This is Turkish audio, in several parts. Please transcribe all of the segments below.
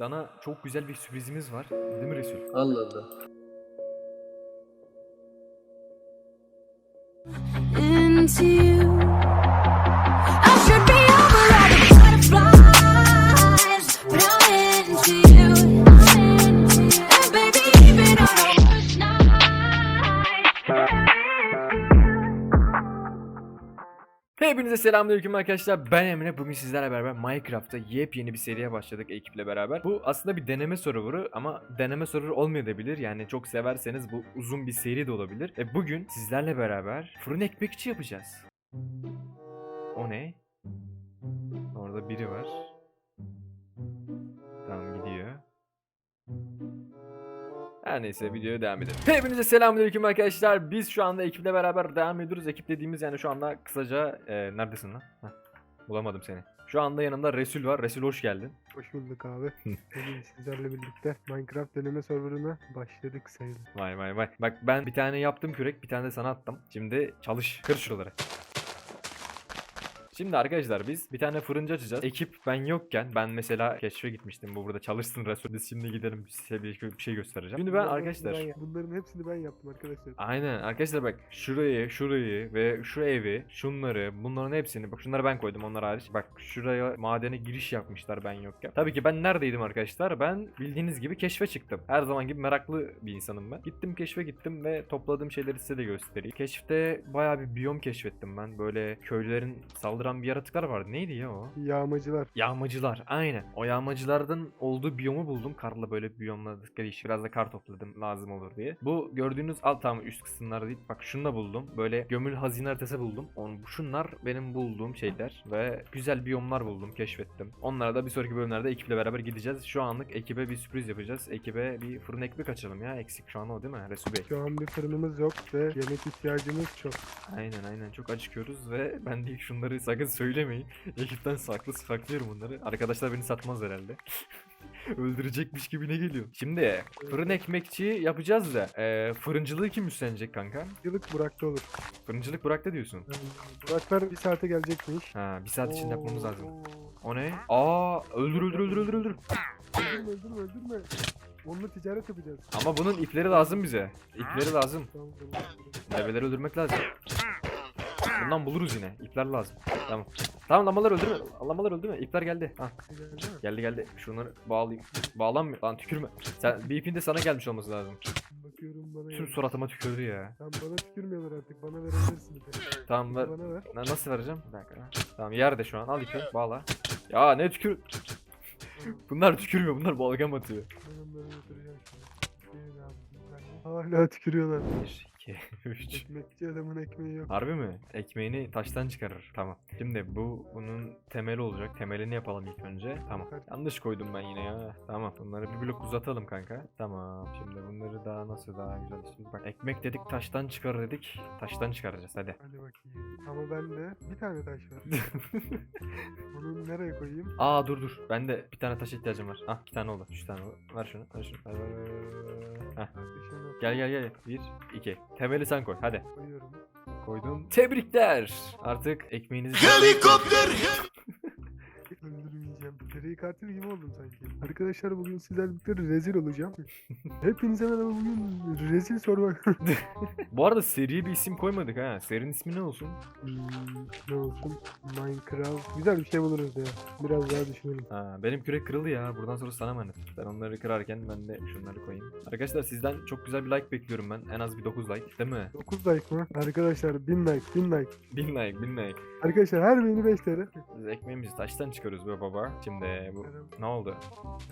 Sana çok güzel bir sürprizimiz var. Değil mi Resul? Allah Allah. into you. Hepinize selamünaleyküm arkadaşlar. Ben Emre. Bugün sizlerle beraber Minecraft'ta yepyeni bir seriye başladık ekiple beraber. Bu aslında bir deneme serverı ama deneme server olmayabilir. Yani çok severseniz bu uzun bir seri de olabilir. E bugün sizlerle beraber fırın ekmekçi yapacağız. O ne? Orada biri var. Her neyse videoya devam edelim. Hepinize selamünaleyküm arkadaşlar. Biz şu anda ekiple beraber devam ediyoruz. Ekip dediğimiz yani şu anda kısaca e, neredesin lan? Heh, bulamadım seni. Şu anda yanımda Resul var. Resul hoş geldin. Hoş bulduk abi. Bugün sizlerle birlikte Minecraft deneme serverına başladık sayılır. Vay vay vay. Bak ben bir tane yaptım kürek, bir tane de sana attım. Şimdi çalış. Kır şuraları. Şimdi arkadaşlar biz bir tane fırıncı açacağız. Ekip ben yokken ben mesela keşfe gitmiştim. Bu burada çalışsın Resul. Biz şimdi gidelim size bir, bir şey göstereceğim. Şimdi ben Bunların arkadaşlar hepsini ben- bunların hepsini ben yaptım arkadaşlar. Aynen arkadaşlar bak şurayı şurayı ve şu evi şunları bunların hepsini bak şunları ben koydum onlar hariç bak şuraya madene giriş yapmışlar ben yokken. Tabii ki ben neredeydim arkadaşlar ben bildiğiniz gibi keşfe çıktım. Her zaman gibi meraklı bir insanım ben. Gittim keşfe gittim ve topladığım şeyleri size de göstereyim. Keşfte bayağı bir biyom keşfettim ben böyle köylülerin saldıran bir yaratıklar vardı neydi ya o? Yağmacılar. Yağmacılar aynen. O yağmacılardan olduğu biyomu buldum. Karla böyle biyomladıkları iş. Biraz da kar topladım lazım olur diye. Bu gördüğünüz alt tam üst kısımlar değil. Bak şunu da buldum. Böyle gömül hazine haritası buldum. On, şunlar benim bulduğum şeyler. Ve güzel biyomlar buldum. Keşfettim. Onlara da bir sonraki bölümlerde ekiple beraber gideceğiz. Şu anlık ekibe bir sürpriz yapacağız. Ekibe bir fırın ekmek açalım ya. Eksik şu an o değil mi Resul Bey? Şu an bir fırınımız yok ve yemek ihtiyacımız çok. Aynen aynen çok acıkıyoruz ve ben de şunları sakın söylemeyin. Ekipten saklı saklıyorum bunları. Arkadaşlar beni satmaz herhalde. Öldürecekmiş gibi ne geliyor? Şimdi fırın ekmekçi yapacağız da e, fırıncılığı kim üstlenecek kanka? Yıllık Burak'ta olur. Fırıncılık Burak'ta diyorsun. Yani Buraklar bir saate gelecekmiş. Ha bir saat içinde yapmamız lazım. O ne? Aa öldür öldür öldür öldür öldür. Öldürme öldürme öldürme. Onunla ticaret yapacağız. Ama bunun ipleri lazım bize. İpleri lazım. Tamam tamam. Develeri öldürmek lazım. Bundan buluruz yine. İpler lazım. Tamam. Tamam lamalar öldürme. Lamalar öldürme. İpler geldi. Ha. Geldi? Geldi. Şunları bağlayayım. Bağlanmıyor. Lan tükürme. Sen bir ipin de sana gelmiş olması lazım. Bakıyorum bana Tüm suratıma tükürdü ya. Tamam bana tükürmüyorlar artık. Bana verebilirsin. Tamam ver. Bana ver. Na- nasıl vereceğim? Bir dakika. Tamam yerde şu an. Al ipi. Bağla. Ya ne tükür... bunlar tükürmüyor. Bunlar balgam atıyor. Ben onları götüreceğim şimdi. Gelin abi, ben- Hala tükürüyorlar. 1, 2, 3. Ekmekçi adamın ekmeği yok. Harbi mi? Ekmeğini taştan çıkarır. Tamam. Şimdi bu bunun temeli olacak. Temelini yapalım ilk önce. Tamam. Yanlış koydum ben yine ya. Tamam. Bunları bir blok uzatalım kanka. Tamam. Şimdi bunları daha nasıl daha güzel. Şimdi bak ekmek dedik taştan çıkar dedik. Taştan çıkaracağız hadi. Hadi bakayım. Ama bende bir tane taş var. Bunu nereye koyayım? Aa dur dur. Ben de bir tane taş ihtiyacım var. Ah iki tane oldu. Üç tane oldu. Ver şunu. Ver şunu. Ver, ver, ver, ver. Heh. Taşım yok. Gel gel gel. Bir, iki. Temeli sen koy. Hadi. Koyuyorum. Koydun. Tebrikler. Artık ekmeğinizi... Öldürmeyeceğim. Seri katil gibi oldum sanki. Arkadaşlar bugün sizlerle birlikte rezil olacağım. Hepinize merhaba bugün rezil sormak. Bu arada seriye bir isim koymadık ha. Serinin ismi ne olsun? Hmm, ne olsun? Minecraft. Güzel bir şey buluruz ya. Biraz daha düşünelim. Ha, benim kürek kırıldı ya. Buradan sonra sana emanet. Ben onları kırarken ben de şunları koyayım. Arkadaşlar sizden çok güzel bir like bekliyorum ben. En az bir 9 like. Değil mi? 9 like mı? Arkadaşlar 1000 like 1000 like. 1000 like, 1000 like. Arkadaşlar her birini 5 TL. Biz ekmeğimizi taştan çıkarıyoruz be baba. Şimdi bu... Ne oldu?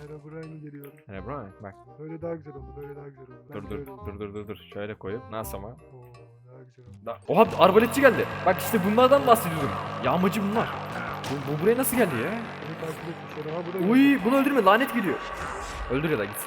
Herobrine geliyor. Herobrine bak. Böyle daha güzel oldu. Böyle daha güzel oldu. Ben Dur dur böyle oldu. dur dur dur dur. Şöyle koyup nasıl ama? Oo, daha güzel oldu. Da Oha arbaletçi geldi. Bak işte bunlardan bahsediyordum. Yağmacı bunlar. Bu, bu buraya nasıl geldi ya? Beni takip etmişler. Aha bu da Uy bunu öldürme lanet geliyor. Öldür ya da git.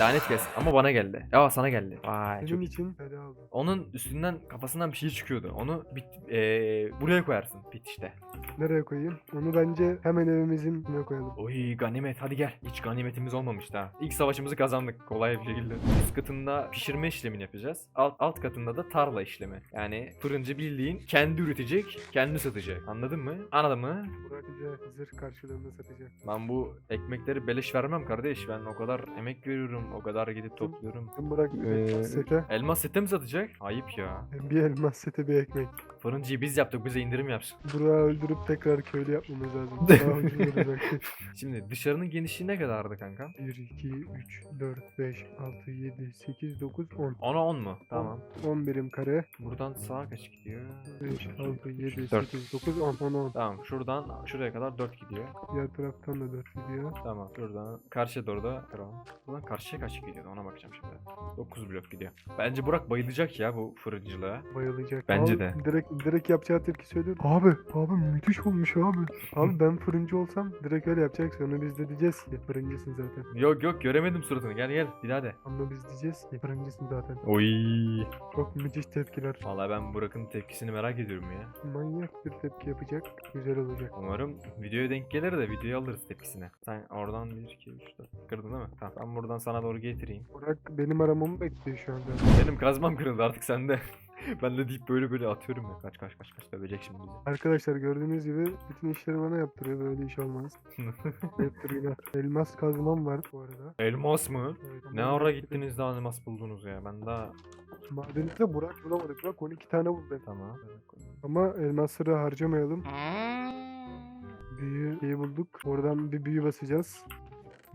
Lanet gelsin ama bana geldi. Ya sana geldi. Vay çok için feda. Onun üstünden kafasından bir şey çıkıyordu. Onu bit, eee, buraya koyarsın bitişte. Nereye koyayım? Onu bence hemen evimizin içine koyalım. Oy ganimet hadi gel. Hiç ganimetimiz olmamıştı ha. İlk savaşımızı kazandık kolay bir şekilde. Üst katında pişirme işlemini yapacağız. Alt, alt katında da tarla işlemi. Yani fırıncı bildiğin kendi üretecek, kendi satacak. Anladın mı? Anladın mı? Burak bize zırh karşılığında satacak. Ben bu ekmekleri beleş vermem kardeş. Ben o kadar emek veriyorum, o kadar gidip topluyorum. Sen Burak Ee, sete Elmas sete mi satacak? Ayıp ya. bir elmas sete bir ekmek. Fırıncıyı biz yaptık, bize indirim yapsın. Burak'ı öldürüp tekrar köylü yapmamız lazım. Daha ucuz olacak. Şimdi dışarının genişliği ne kadardı kanka? 1, 2, 3, 4, 5, 6, 7, 8, 9, 10. 10'a 10 mu? Tamam. 10 birim kare. Buradan sağa kaç gidiyor? 5, 6, 7, Dört. 8, 9, 10. 10, 10. Tamam şuradan şuraya kadar 4 gidiyor. Diğer taraftan da 4 gidiyor. Tamam şuradan karşıya doğru da tamam. Buradan karşıya kaç gidiyor ona bakacağım şimdi. 9 blok gidiyor. Bence Burak bayılacak ya bu fırıncılığa. Bayılacak. Bence Abi, de. Direkt, direkt yapacağı tepki söylüyorum. Abi, abi müthiş olmuş abi. Abi ben fırıncı olsam direkt öyle yapacak. Sonra biz de diyeceğiz ki fırıncısın zaten. Yok yok göremedim suratını gel gel bir daha de. Ama biz diyeceğiz ki fırıncısın zaten. Oy. Çok müthiş tepkiler. Vallahi ben Burak'ın tepkisini merak ediyorum ya. Manyak bir tepki yapacak. Güzel olacak. Umarım videoya denk gelir de videoyu alırız tepkisini. Sen oradan 1 2 3 4 kırdın değil mi? Tamam ben buradan sana doğru getireyim. Burak benim aramamı bekliyor şu anda. Benim kazmam kırıldı artık sende. ben de deyip böyle böyle atıyorum ya. Kaç kaç kaç kaç dövecek şimdi bizi. Arkadaşlar gördüğünüz gibi bütün işleri bana yaptırıyor. Böyle iş olmaz. Yaptır yine. Elmas kazmam var bu arada. Elmas mı? Evet, Ne ara gittiniz de elmas buldunuz ya? Ben daha Madeninde Burak bulamadık. Burak 12 tane buldu. tamam. Ama elmasları harcamayalım. Büyü iyi bulduk. Oradan bir büyü basacağız.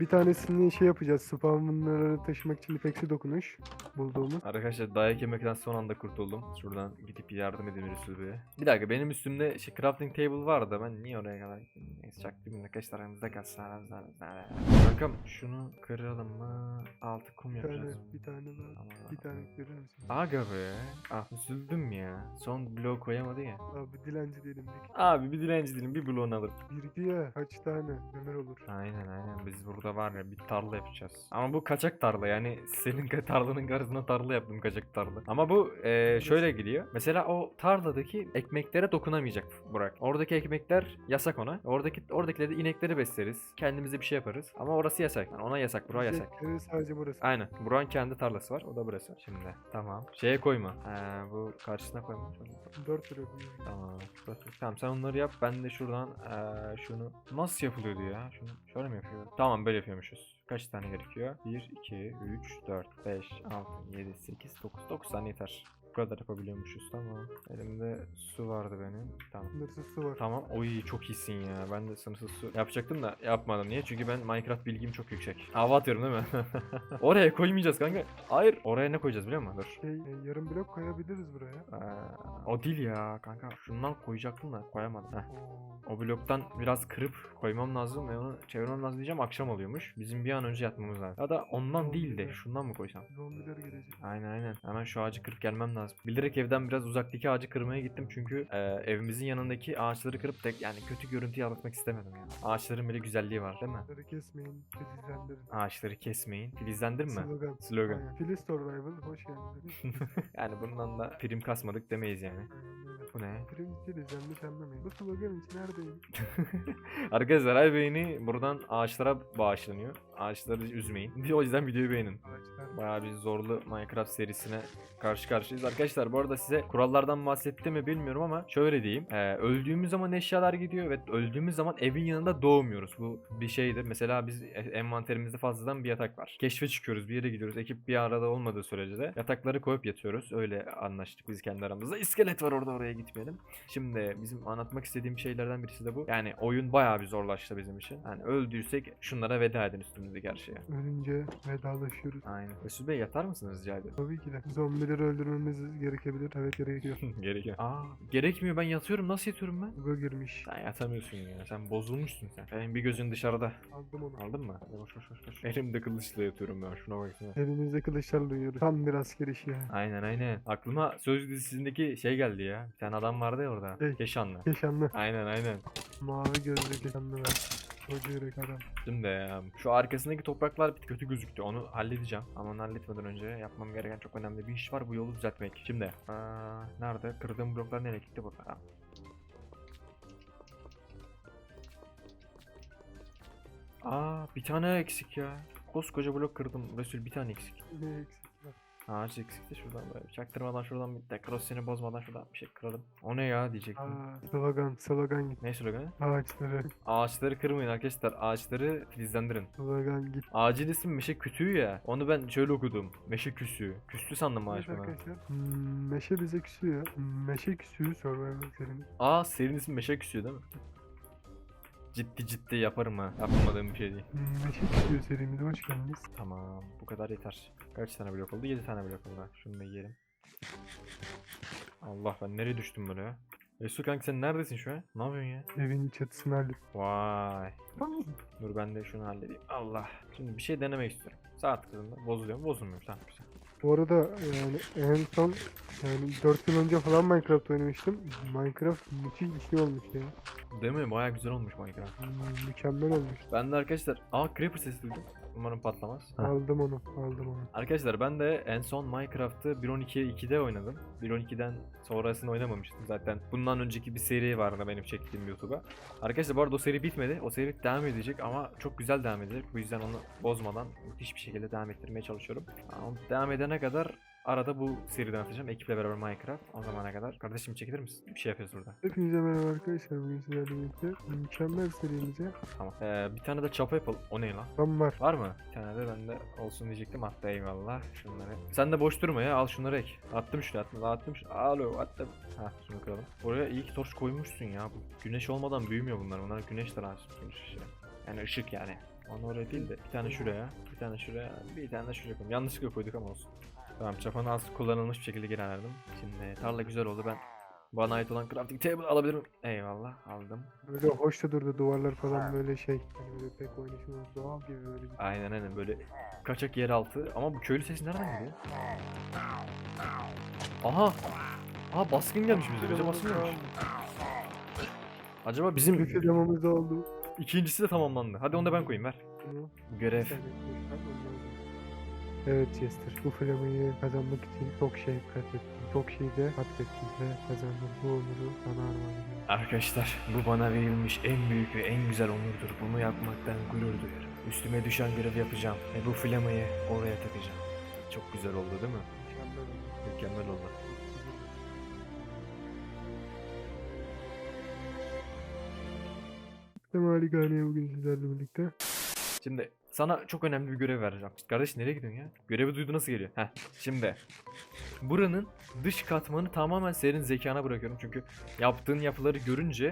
Bir tanesini şey yapacağız. Spawnları taşımak için ipeksi dokunuş bulduğumuz. Arkadaşlar dayak yemekten son anda kurtuldum. Şuradan gidip yardım edeyim Resul Bey'e. Bir dakika benim üstümde şey crafting table vardı ben niye oraya kadar gittim? Neyse çaktım arkadaşlar aramızda kalsın aramızda aramızda. Kankam şunu kıralım mı? Altı kum Bir tane, yapacağız. bir tane var. Allah Bir tane görür müsün? Aga be. Ah üzüldüm ya. Son blok koyamadı ya. Abi dilenci değilim. peki. Abi bir dilenci değilim bir bloğunu alır. Bir diye kaç tane ömür olur. Aynen aynen biz burada var ya bir tarla yapacağız. Ama bu kaçak tarla yani senin tarlanın karşısına tarla yaptım kaçak tarla. Ama bu e, şöyle gidiyor. Mesela o tarladaki ekmeklere dokunamayacak Burak. Oradaki ekmekler yasak ona. Oradaki oradakileri inekleri besleriz. Kendimize bir şey yaparız. Ama orası yasak. Yani ona yasak, buraya yasak. Evet sadece burası. Aynen. Burak'ın kendi tarlası var. O da burası. Şimdi tamam. Şeye koyma. Ha, bu karşısına koyma. 4 lira bu. Tamam. Tamam sen onları yap. Ben de şuradan eee, şunu nasıl yapılıyordu ya? Şunu şöyle mi yapıyor? Tamam böyle yapıyormuşuz. Kaç tane gerekiyor? 1, 2, 3, 4, 5, 6, 7, 8, 9. 9 tane yeter. Kadar yapabiliyormuşuz. Tamam. Elimde su vardı benim. Tamam. Sınırsız su var. Tamam. Oy çok iyisin ya. Ben de sınırsız su yapacaktım da yapmadım. Niye? Çünkü ben Minecraft bilgim çok yüksek. Hava atıyorum değil mi? Oraya koymayacağız kanka. Hayır. Oraya ne koyacağız biliyor musun? Dur. Şey, e, yarım blok koyabiliriz buraya. Ee, o değil ya kanka. Şundan koyacaktım da koyamadım. Heh. O bloktan biraz kırıp koymam lazım ve onu çevirmem lazım diyeceğim akşam oluyormuş. Bizim bir an önce yatmamız lazım. Ya da ondan değil de şundan mı koysam? Zombiler gelecek. Aynen aynen. Hemen şu ağacı kırıp gelmem lazım. Bilerek evden biraz uzaktaki ağacı kırmaya gittim çünkü e, evimizin yanındaki ağaçları kırıp tek yani kötü görüntü yaratmak istemedim ya. Ağaçların bile güzelliği var değil mi? Bunları kesmeyin, filizlendirin. Ağaçları kesmeyin. Filizlendirme. Slogan. Slogan. Aynen. Filiz Survival, hoş geldiniz. yani bundan da prim kasmadık demeyiz yani. Bu ne? Prim filizlenmiş anlamayın. Bu slogan için neredeyim? Arkadaşlar her beğeni buradan ağaçlara bağışlanıyor. Ağaçları üzmeyin. O yüzden videoyu beğenin. Bayağı bir zorlu Minecraft serisine karşı karşıyayız. Arkadaşlar bu arada size kurallardan bahsetti mi bilmiyorum ama şöyle diyeyim. Ee, öldüğümüz zaman eşyalar gidiyor ve öldüğümüz zaman evin yanında doğmuyoruz. Bu bir şeydir. Mesela biz e- envanterimizde fazladan bir yatak var. Keşfe çıkıyoruz bir yere gidiyoruz. Ekip bir arada olmadığı sürece de yatakları koyup yatıyoruz. Öyle anlaştık biz kendi aramızda. İskelet var orada oraya gitmeyelim. Şimdi bizim anlatmak istediğim şeylerden birisi de bu. Yani oyun bayağı bir zorlaştı bizim için. Yani öldüysek şunlara veda edin üstümüzdeki her şeye. Ölünce vedalaşıyoruz. Aynen. Mesut Bey yatar mısınız rica ederim? Tabii ki de. Zombileri öldürmemiz gerekebilir. Evet gerekiyor. Gerekiyor. Aa, gerekmiyor ben yatıyorum. Nasıl yatıyorum ben? Buga girmiş. Sen yatamıyorsun ya. Sen bozulmuşsun sen. Senin bir gözün dışarıda. Aldım onu. Aldın mı? Hadi boş boş boş. boş. Elimde kılıçla yatıyorum ben. Şuna baksana. Elimizde kılıçlarla duyuyoruz. Tam bir asker işi ya. Aynen aynen. Aklıma Söz dizisindeki şey geldi ya. Bir tane adam vardı ya orada. Şey. Keşanlı. Keşanlı. Aynen aynen. Mavi gözlü keşanlı ver. Yürek adam. Şimdi şu arkasındaki topraklar bir kötü gözüktü. Onu halledeceğim. Ama onu halletmeden önce yapmam gereken çok önemli bir iş var. Bu yolu düzeltmek. Şimdi aa, nerede? Kırdığım bloklar nereye gitti? Burada. Ha. Aa bir tane eksik ya. Koskoca blok kırdım. Resul bir tane eksik. Ne eksik? Ağaç eksikti şuradan böyle. Çaktırmadan şuradan bir dekorasyonu bozmadan şuradan bir şey kıralım. O ne ya diyecektim. Aa, slogan, slogan git. Ne sloganı? Ağaçları, Ağaçları kırmayın arkadaşlar. Ağaçları filizlendirin. slogan git. Ağacın ismi meşe kütüğü ya. Onu ben şöyle okudum. Meşe küsüğü. Küstü sandım ağaç Evet bana. arkadaşlar. Hmm, meşe bize küsüyor. Hmm, Meşe küsüyor Survivor serinin. Aa serinin ismi meşe küsüğü değil mi? Ciddi ciddi yaparım ha. Yapmadığım bir şey değil. Hmm, Meşe küsüyor serimize hoş geldiniz. Tamam. Bu kadar yeter. Kaç tane blok oldu? 7 tane blok oldu. Şunu da yiyelim. Allah ben nereye düştüm böyle ya? Resul kanka sen neredesin şu an? Ne yapıyorsun ya? Evin çatısını hallet. Vay. Dur ben de şunu halledeyim. Allah. Şimdi bir şey denemek istiyorum. Saat kızında bozuluyor mu? Bozulmuyor. Tamam güzel. Bu arada yani en son yani 4 yıl önce falan Minecraft oynamıştım. Minecraft müthiş bir şey olmuş ya. Değil mi? Baya güzel olmuş Minecraft. Hmm, mükemmel olmuş. Ben de arkadaşlar... Aa Creeper sesi duydum. Umarım patlamaz. Aldım onu, aldım onu. Arkadaşlar ben de en son Minecraft'ı 1.12'ye 2'de oynadım. 1.12'den sonrasını oynamamıştım zaten. Bundan önceki bir seri vardı benim çektiğim YouTube'a. Arkadaşlar bu arada o seri bitmedi. O seri devam edecek ama çok güzel devam edecek. Bu yüzden onu bozmadan müthiş bir şekilde devam ettirmeye çalışıyorum. Ama devam edene kadar arada bu seriden atacağım. Ekiple beraber Minecraft. O zamana kadar. Kardeşim çekilir misin? Bir şey yapıyoruz burada. Hepinize merhaba arkadaşlar. Bugün sizlerle birlikte mükemmel serimize Tamam. Ee, bir tane de çapa yapalım. O ne lan? tam var. Var mı? Bir tane de bende olsun diyecektim. Hatta eyvallah. Şunları. Sen de boş durma ya. Al şunları ek. Attım şunu attım. Attım şunu. Alo attım. Ha şunu kıralım. Oraya iyi ki torç koymuşsun ya. Bu güneş olmadan büyümüyor bunlar. Bunlar güneş lazım. işte. Yani ışık yani. Onu oraya değil de bir tane şuraya, bir tane şuraya, bir tane de şuraya koydum. Yanlışlıkla koyduk ama olsun. Tamam çapanı az kullanılmış bir şekilde geri verdim. Şimdi tarla güzel oldu ben. Bana ait olan crafting table alabilirim. Eyvallah aldım. Böyle hoş da durdu duvarlar falan böyle şey. Hani böyle pek oynayışımız doğal gibi böyle. Aynen aynen böyle kaçak yeraltı ama bu köylü sesi nereden geliyor? Aha! Aha baskın gelmiş bize. Bize baskın gelmiş. Acaba bizim da oldu. ikincisi de tamamlandı. Hadi onu da ben koyayım ver. Görev. Evet Chester, bu flamayı kazanmak için çok şey kaybettim. Çok şey de katlettim ve kazandım. Bu onuru sana armağan ediyorum. Arkadaşlar bu bana verilmiş en büyük ve en güzel onurdur. Bunu yapmaktan gurur duyarım. Üstüme düşen görevi yapacağım ve bu flamayı oraya takacağım. Çok güzel oldu değil mi? Mükemmel oldu. Mükemmel oldu. Sistem Haligane'ye bugün sizlerle birlikte. Şimdi sana çok önemli bir görev vereceğim. Kardeş nereye gidiyorsun ya? Görevi duydu nasıl geliyor? Heh şimdi. Buranın dış katmanı tamamen senin zekana bırakıyorum. Çünkü yaptığın yapıları görünce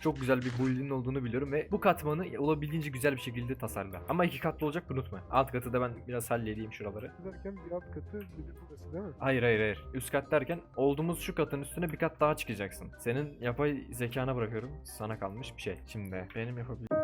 çok güzel bir build'in olduğunu biliyorum ve bu katmanı olabildiğince güzel bir şekilde tasarla. Ama iki katlı olacak unutma. Alt katı da ben biraz halledeyim şuraları. Derken bir alt katı bir de burası değil mi? Hayır hayır hayır. Üst kat derken olduğumuz şu katın üstüne bir kat daha çıkacaksın. Senin yapay zekana bırakıyorum. Sana kalmış bir şey. Şimdi benim yapabildiğim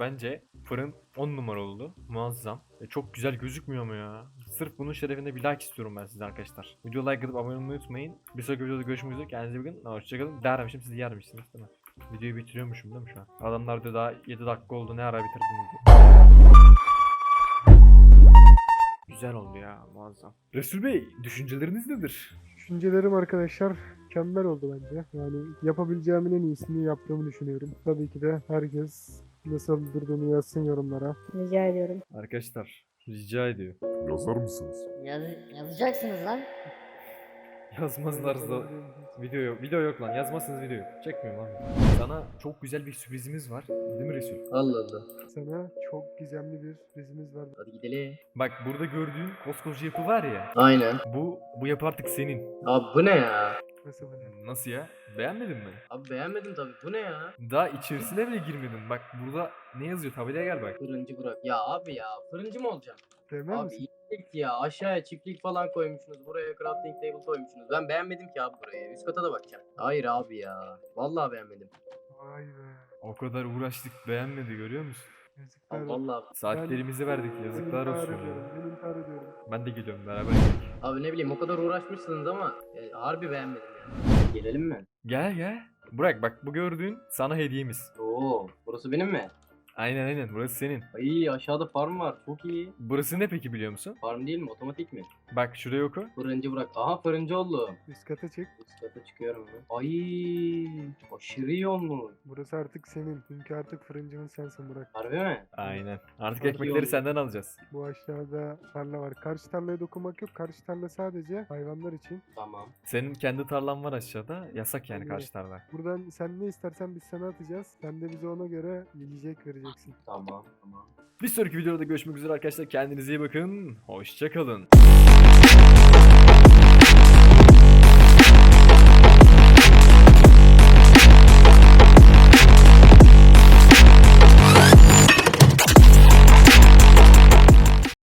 Bence fırın 10 numara oldu. Muazzam. E, çok güzel gözükmüyor mu ya? Sırf bunun şerefine bir like istiyorum ben sizden arkadaşlar. Video like atıp abone olmayı unutmayın. Bir sonraki videoda görüşmek üzere. Kendinize iyi bakın. Hoşçakalın. Dermişim siz yermişsiniz değil mi? Videoyu bitiriyormuşum değil mi şu an? Adamlar diyor daha 7 dakika oldu ne ara bitirdin diyor. Güzel oldu ya muazzam. Resul Bey düşünceleriniz nedir? Düşüncelerim arkadaşlar mükemmel oldu bence. Yani yapabileceğimin en iyisini yaptığımı düşünüyorum. Tabii ki de herkes nasıl durduğunu yazsın yorumlara. Rica ediyorum. Arkadaşlar rica ediyor. Yazar mısınız? Yaz, yazacaksınız lan. Yazmazlarsa video yok. Video yok lan. Yazmazsınız video yok. Çekmiyorum abi. Sana çok güzel bir sürprizimiz var. Değil mi Resul? Allah Allah. Sana çok gizemli bir sürprizimiz var. Hadi gidelim. Bak burada gördüğün koskoca yapı var ya. Aynen. Bu bu yapı artık senin. Abi bu ne ya? Nasıl böyle? Nasıl ya? Beğenmedin mi? Abi beğenmedim tabii. Bu ne ya? Daha içerisine bile girmedin. Bak burada ne yazıyor? Tabelaya gel bak. Fırıncı bırak. Ya abi ya fırıncı mı olacağım? Sevmez abi misin? iyilik ya. Aşağıya çiftlik falan koymuşsunuz. Buraya crafting table koymuşsunuz. Ben beğenmedim ki abi buraya. Üst kata da bakacağım. Hayır abi ya. Vallahi beğenmedim. Vay be. O kadar uğraştık beğenmedi görüyor musun? Yazıklar olsun. vallahi. Saatlerimizi verdik Ben yazıklar intihar olsun ediyorum. Ben intihar ediyorum. Ben de geliyorum beraber gidelim. Abi ne bileyim o kadar uğraşmışsınız ama e, harbi beğenmedim ya. Gelelim mi? Gel gel. Burak bak bu gördüğün sana hediyemiz. Oo, burası benim mi? Aynen aynen burası senin. Ay aşağıda farm var. Çok iyi. Burası ne peki biliyor musun? Farm değil mi? Otomatik mi? Bak şuraya oku. Fırıncı bırak. Aha fırıncı oldu. Üst kata çık. Üst kata çıkıyorum hemen. Ay aşırı iyi olmuş. Burası artık senin. Çünkü artık fırıncımız sensin Burak. Harbi mi? Aynen. Artık Çok iyi ekmekleri oldu. senden alacağız. Bu aşağıda tarla var. Karşı tarlaya dokunmak yok. Karşı tarla sadece hayvanlar için. Tamam. Senin kendi tarlan var aşağıda. Yasak yani Tabii. karşı tarla. Buradan sen ne istersen biz sana atacağız. Sen de bize ona göre yiyecek vereceksin. Tamam. Tamam. Bir sonraki videoda görüşmek üzere arkadaşlar. Kendinize iyi bakın. Hoşçakalın.